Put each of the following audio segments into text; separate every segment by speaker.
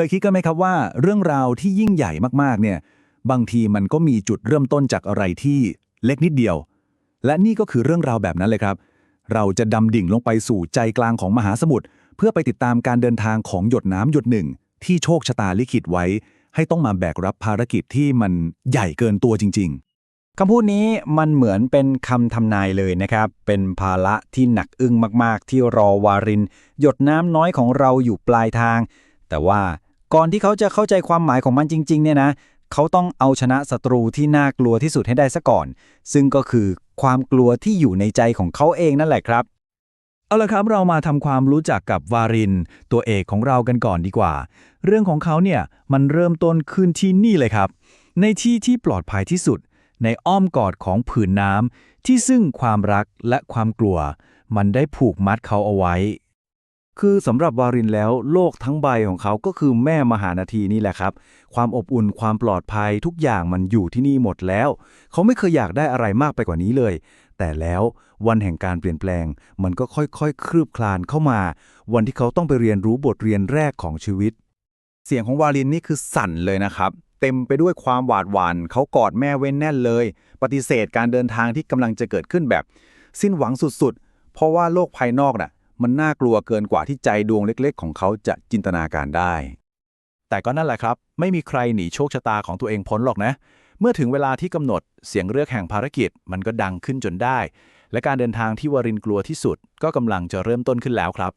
Speaker 1: เคยคิดกันไหมครับว่าเรื่องราวที่ยิ่งใหญ่มากๆเนี่ยบางทีมันก็มีจุดเริ่มต้นจากอะไรที่เล็กนิดเดียว และนี่ก็คือเรื่องราวแบบนั้นเลยครับ เราจะดำดิ่งลงไปสู่ใจกลางของมหาสมุทรเพื่อไปติดตามการเดินทางของหยดน้ำหยดหนึ่ง ที่โชคชะตาลิขิตไว้ ให้ต้องมาแบกรับภารกิจที่มันใหญ่เกินตัวจริง ๆ
Speaker 2: คำพูดนี้มันเหมือนเป็นคำทำนายเลยนะครับ เป็นภาระที่หนักอึ้งมาก ๆ ที่รอวาริน หยดน้ำน้อยของเราอยู่ปลายทาง แต่ว่า ก่อนที่เขาจะเข้าใจความหมายของมันจริง ๆ เนี่ยนะ เขาต้องเอาชนะศัตรูที่น่ากลัวที่สุดให้ได้ซะก่อน ซึ่งก็คือความกลัวที่อยู่ในใจของเขาเองนั่นแหละครับ
Speaker 1: เอาละครับเรามาทำความรู้จักกับวาริน ตัวเอกของเรากันก่อนดีกว่า เรื่องของเขาเนี่ยมันเริ่มต้นขึ้นที่นี่เลยครับ ในที่ที่ปลอดภัยที่สุด ในอ้อมกอดของผืนน้ำที่ซึ่งความรักและความกลัว มันได้ผูกมัดเขาเอาไว้ คือสำหรับวารินแล้วโลกทั้งใบของเขาก็คือแม่มหานาทีนี่แหละครับ ความอบอุ่นความปลอดภัยทุกอย่างมันอยู่ที่นี่หมดแล้ว เขาไม่เคยอยากได้อะไรมากไปกว่านี้เลย แต่แล้ววันแห่งการเปลี่ยนแปลง มันก็ค่อยๆคลืบคลานเข้ามา วันที่เขาต้องไปเรียนรู้บทเรียนแรกของชีวิต
Speaker 3: เสียงของวาลินนี่คือสั่นเลยนะครับ เต็มไปด้วยความหวาดหวั่นเขากอดแม่เว้นแน่นเลย ปฏิเสธการเดินทางที่กำลังจะเกิดขึ้นแบบ สิ้นหวังสุดๆ เพราะว่าโลกภายนอกน่ะ มันน่ากลัวเกินกว่าที่ใจดวงเล็กๆ ของเขาจะจินตนาการได้
Speaker 4: แต่ก็นั่นแหละครับ ไม่มีใครหนีโชคชะตาของตัวเองพ้นหรอกนะ เมื่อถึงเวลาที่กำหนดเสียงเรือกแห่งภารกิจ มันก็ดังขึ้นจนได้ และการเดินทางที่วารินกลัวที่สุด ก็กำลังจะเริ่มต้นขึ้นแล้วครับ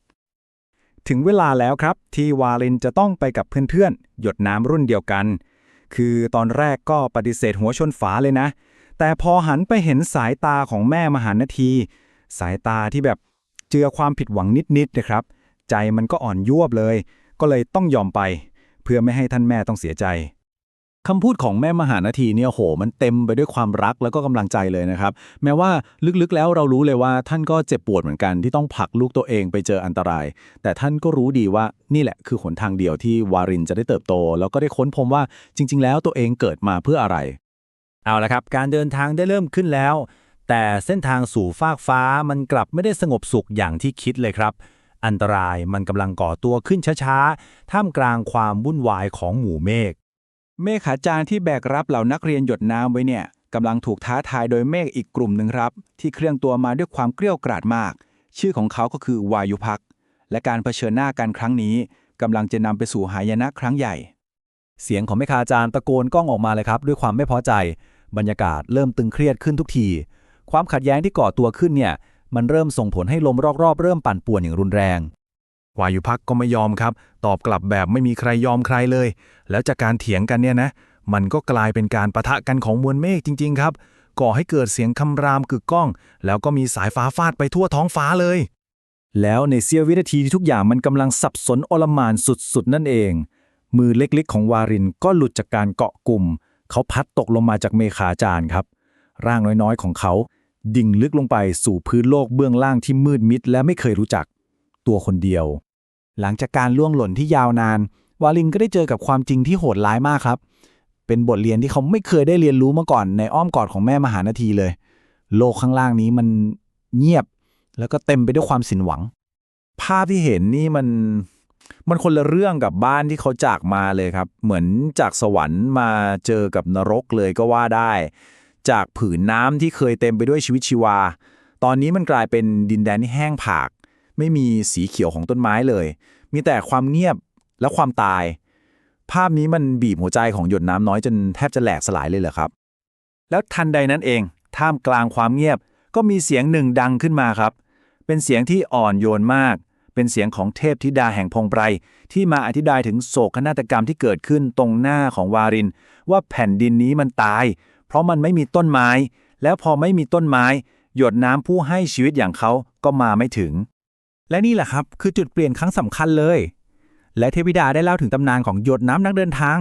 Speaker 2: ถึงเวลาแล้วครับ ที่วาลินจะต้องไปกับเพื่อนๆ หยดน้ำรุ่นเดียวกัน คือตอนแรกก็ปฏิเสธหัวชนฝาเลยนะ แต่พอหันไปเห็นสายตาของแม่มหานาที สายตาที่แบบ เจือความผิดหวังนิดๆนะครับ ใจมันก็อ่อนยวบเลย ก็เลยต้องยอมไป เพื่อไม่ให้ท่านแม่ต้องเสียใจ
Speaker 1: คำพูดของแม่มหานาทีเนี่ยโห มันเต็มไปด้วยความรักแล้วก็กำลังใจเลยนะครับ แม้ว่าลึกๆแล้วเรารู้เลยว่าท่านก็เจ็บปวดเหมือนกันที่ต้องผลักลูกตัวเองไปเจออันตราย แต่ท่านก็รู้ดีว่านี่แหละคือหนทางเดียวที่วารินจะได้เติบโต แล้วก็ได้ค้นพบว่าจริง ๆ แล้วตัวเองเกิดมาเพื่ออะไร
Speaker 2: เอาละครับ การเดินทางได้เริ่มขึ้นแล้ว แต่เส้นทางสู่ฟากฟ้ามันกลับไม่ได้สงบสุขอย่างที่คิดเลยครับ อันตรายมันกำลังก่อตัวขึ้นช้าๆ ท่ามกลางความวุ่นวายของหมู่เมฆ
Speaker 3: เมฆขาจารย์ที่แบกรับเหล่านักเรียนหยดน้ำไว้เนี่ยกำลังถูกท้าทายโดยเมฆอีกกลุ่มหนึ่งครับ ที่เคลื่อนตัวมาด้วยความเกลี้ยวกราดมาก ชื่อของเขาก็คือวายุพัก และการเผชิญหน้ากันครั้งนี้กำลังจะนำไปสู่หายนะครั้งใหญ่
Speaker 1: เสียงของแม่คาจารย์ตะโกนก้องออกมาเลยครับ ด้วยความไม่พอใจ บรรยากาศเริ่มตึงเครียดขึ้นทุกที ความขัดแย้งที่ก่อตัวขึ้นเนี่ยมันเริ่มส่งผลให้ลมรอบๆ เริ่มปั่นป่วนอย่างรุนแรงวายุพักก็ไม่ยอมครับ ตอบกลับแบบไม่มีใครยอมใครเลย แล้วจากการเถียงกันเนี่ยนะ มันก็กลายเป็นการประทะกันของมวลเมฆจริง ๆ ครับ ก่อให้เกิดเสียงคำรามกึกก้อง แล้วก็มีสายฟ้าฟาดไปทั่วท้องฟ้าเลย แล้วในเสี้ยววินาทีที่ทุกอย่างมันกำลังสับสนอลหมานสุดๆ นั่นเอง มือเล็กๆ ของวารินก็หลุดจากการเกาะกลุ่ม เขาพัดตกลงมาจากเมฆาจารย์ครับ ร่างน้อยๆ ของเขา ดิ่งลึกลงไปสู่พื้นโลกเบื้องล่างที่มืดมิดและไม่เคยรู้จัก ตัวคนเดียว หลังจากการล่วงหล่นที่ยาวนาน วาลินก็ได้เจอกับความจริงที่โหดร้ายมากครับ เป็นบทเรียนที่เขาไม่เคยได้เรียนรู้มาก่อนในอ้อมกอดของแม่มหานาทีเลย โลกข้างล่างนี้มันเงียบ แล้วก็เต็มไปด้วยความสิ้นหวัง ภาพที่เห็นนี่มันมันคนละเรื่องกับบ้านที่เขาจากมาเลยครับ เหมือนจากสวรรค์มาเจอกับนรกเลยก็ว่าได้ จากผืนน้ำที่เคยเต็มไปด้วยชีวิตชีวา ตอนนี้มันกลายเป็นดินแดนที่แห้งผาก ไม่มีสีเขียวของต้นไม้เลย มีแต่ความเงียบและความตาย ภาพนี้มันบีบหัวใจของหยดน้ำน้อยจนแทบจะแหลกสลายเลยเหรอครับ แล้วทันใดนั้นเอง ท่ามกลางความเงียบก็มีเสียงหนึ่งดังขึ้นมาครับ เป็นเสียงที่อ่อนโยนมาก เป็นเสียงของเทพธิดาแห่งพงไพรที่มาอธิบายถึงโศกนาฏกรรมที่เกิดขึ้นตรงหน้าของวาริน ว่าแผ่นดินนี้มันตาย เพราะมันไม่มีต้นไม้ แล้วพอไม่มีต้นไม้ หยดน้ำผู้ให้ชีวิตอย่างเขาก็มาไม่ถึง และนี่แหละครับคือจุดเปลี่ยนครั้งสำคัญเลย และเทพิดาได้เล่าถึงตำนานของหยดน้ำนักเดินทาง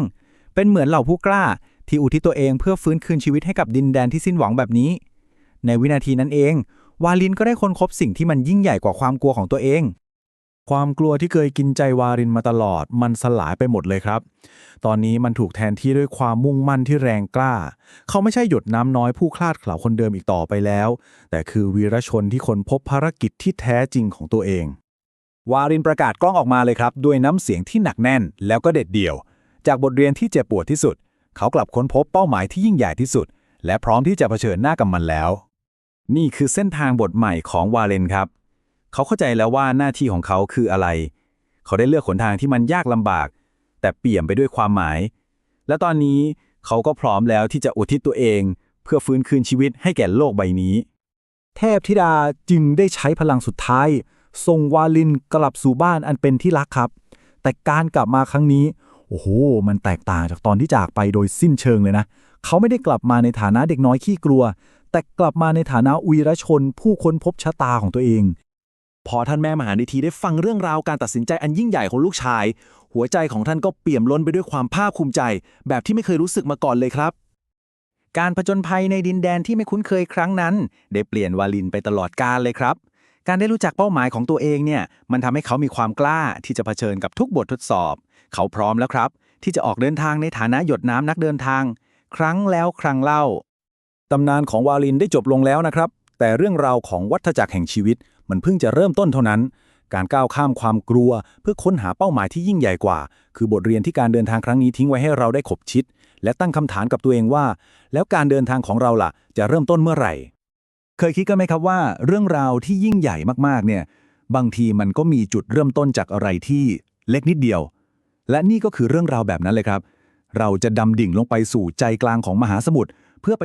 Speaker 1: เป็นเหมือนเหล่าผู้กล้า ที่อุทิศตัวเองเพื่อฟื้นคืนชีวิตให้กับดินแดนที่สิ้นหวังแบบนี้ ในวินาทีนั้นเอง วาลินก็ได้ค้นพบสิ่งที่มันยิ่งใหญ่กว่าความกลัวของตัวเอง ความกลัวที่เคยกินใจวารินมาตลอด มันสลายไปหมดเลยครับ ตอนนี้มันถูกแทนที่ด้วยความมุ่งมั่นที่แรงกล้า เขาไม่ใช่หยดน้ำน้อยผู้คลาดเข่าคนเดิมอีกต่อไปแล้ว แต่คือวีรชนที่ค้นพบภารกิจที่แท้จริงของตัวเอง
Speaker 2: วารินประกาศกล้องออกมาเลยครับ ด้วยน้ำเสียงที่หนักแน่น แล้วก็เด็ดเดี่ยว จากบทเรียนที่เจ็บปวดที่สุด เขากลับค้นพบเป้าหมายที่ยิ่งใหญ่ที่สุด และพร้อมที่จะเผชิญหน้ากับมันแล้ว นี่คือเส้นทางบทใหม่ของวาเลนครับ เขาเข้าใจแล้วว่าหน้าที่ของเขาคืออะไร เขาได้เลือกหนทางที่มันยากลำบาก แต่เปี่ยมไปด้วยความหมาย และตอนนี้เขาก็พร้อมแล้วที่จะอุทิศตัวเอง เพื่อฟื้นคืนชีวิตให้แก่โลกใบนี้ เทพธิดาจึงได้ใช้พลังสุดท้ายส่งวาลินกลับสู่บ้านอันเป็นที่รักครับ แต่การกลับมาครั้งนี้ โอ้โห มันแตกต่างจากตอนที่จากไปโดยสิ้นเชิงเลยนะ เขาไม่ได้กลับมาในฐานะเด็กน้อยขี้กลัว แต่กลับมาในฐานะวีรชนผู้ค้นพบชะตาของตัวเอง
Speaker 4: พอท่านแม่มหานิธีได้ฟังเรื่องราวการตัดสินใจอันยิ่งใหญ่ของลูกชาย หัวใจของท่านก็เปี่ยมล้นไปด้วยความภาคภูมิใจ แบบที่ไม่เคยรู้สึกมาก่อนเลยครับ การผจญภัยในดินแดนที่ไม่คุ้นเคยครั้งนั้น ได้เปลี่ยนวาลินไปตลอดกาลเลยครับ การได้รู้จักเป้าหมายของตัวเองเนี่ยมันทำให้เขามีความกล้าที่จะเผชิญกับทุกบททดสอบ เขาพร้อมแล้วครับ ที่จะออกเดินทางในฐานะหยดน้ำนักเดินทาง ครั้งแล้วครั้งเล่า
Speaker 2: ตำนานของวาลินได้จบลงแล้วนะครับ แต่เรื่องราวของวัฏจักรแห่งชีวิต มันเพิ่งจะเริ่มต้นเท่านั้น การก้าวข้ามความกลัว เพื่อค้นหาเป้าหมายที่ยิ่งใหญ่กว่า คือบทเรียนที่การเดินทางครั้งนี้ทิ้งไว้ให้เราได้ขบชิด และตั้งคำถามกับตัวเองว่า แล้วการเดินทางของเราล่ะ จะเริ่มต้นเมื่อไหร่ เคยคิดกันไหมครับว่า เรื่องราวที่ยิ่งใหญ่มากๆเนี่ยบางทีมันก็มีจุดเริ่มต้นจากอะไรที่เล็กนิดเดียว และนี่ก็คือเรื่องราวแบบนั้นเลยครับ เราจะดำดิ่งลงไปสู่ใจกลางของมหาสมุทรเพื่อไป